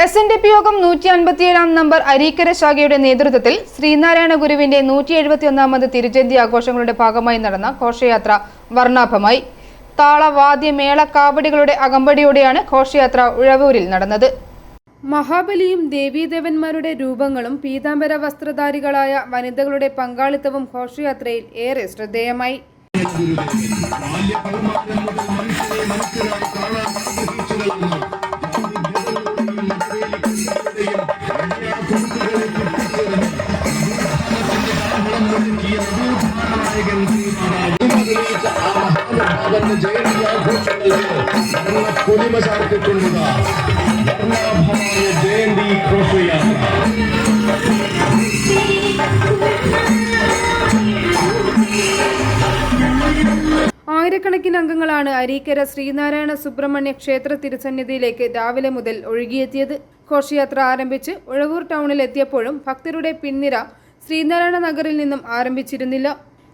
S N D P യോഗം നൂറ്റി അൻപത്തിയേഴാം number Areekkara ശാഖയുടെ നേതൃത്വത്തിൽ ശ്രീനാരായണ ഗുരുവിന്റെ നൂറ്റി എഴുപത്തിയൊന്നാമത് തിരുജന്തി ആഘോഷങ്ങളുടെ ഭാഗമായി നടന്ന ഘോഷയാത്ര വർണാഭമായി. താളവാദ്യ മേള കാവടികളുടെ അകമ്പടിയോടെയാണ് ഘോഷയാത്ര ഉഴവൂരിൽ നടന്നത്. മഹാബലിയും ദേവീദേവന്മാരുടെ രൂപങ്ങളും പീതാംബര വസ്ത്രധാരികളായ വനിതകളുടെ പങ്കാളിത്തവും ഘോഷയാത്രയിൽ ഏറെ ശ്രദ്ധേയമായി. വർണാഭമായ ജയന്തി ആയിരക്കണക്കിന് അംഗങ്ങളാണ് അരീക്കര ശ്രീനാരായണ സുബ്രഹ്മണ്യ ക്ഷേത്ര തിരുസന്നിധിയിലേക്ക് രാവിലെ മുതൽ ഒഴുകിയെത്തിയത്. ഘോഷയാത്ര ആരംഭിച്ച് ഉഴവൂർ ടൗണിൽ എത്തിയപ്പോഴും ഭക്തരുടെ പിൻനിര ശ്രീനാരായണ നഗറിൽ നിന്നും ആരംഭിച്ചിരുന്നില്ല.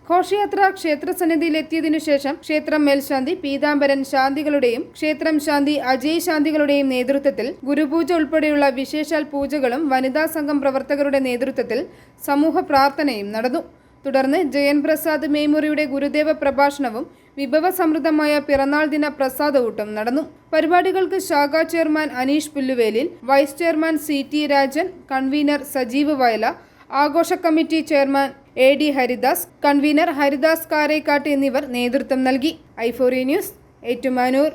ഘോഷയാത്ര ക്ഷേത്രസന്നിധിയിൽ എത്തിയതിനു ശേഷം ക്ഷേത്രം മേൽശാന്തി പീതാംബരൻ ശാന്തികളുടെയും ക്ഷേത്രം ശാന്തി അജയ് ശാന്തികളുടെയും നേതൃത്വത്തിൽ ഗുരുപൂജ ഉൾപ്പെടെയുള്ള വിശേഷാൽ പൂജകളും വനിതാ സംഘം പ്രവർത്തകരുടെ നേതൃത്വത്തിൽ സമൂഹ പ്രാർത്ഥനയും നടന്നു. തുടർന്ന് ജയൻ പ്രസാദ് മേമുറിയുടെ ഗുരുദേവ പ്രഭാഷണവും വിഭവസമൃദ്ധമായ പിറന്നാൾ ദിന പ്രസാദകൂട്ടും നടന്നു. പരിപാടികൾക്ക് ശാഖാ chairman Aneesh Pulluvelil vice chairman C T Rajan convener Sajeev Vayala ആഘോഷ committee chairman A D Haridas convener Haridas Karekkattu എന്നിവർ നേതൃത്വം നൽകി. ഐഫോറി ന്യൂസ് ഏറ്റുമാനൂർ.